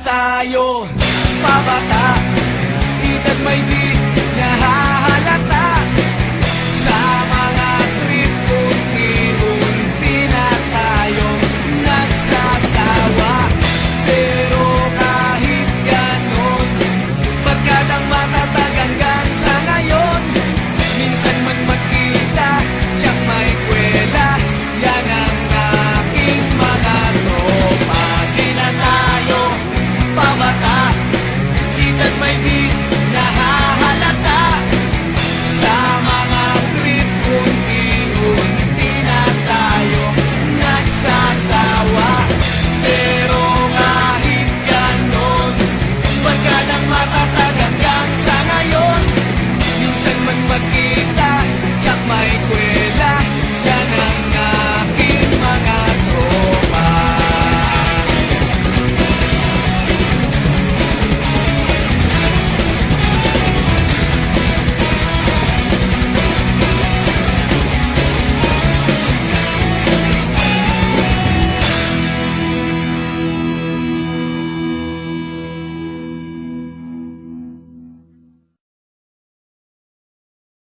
tayo pabata. Itat may di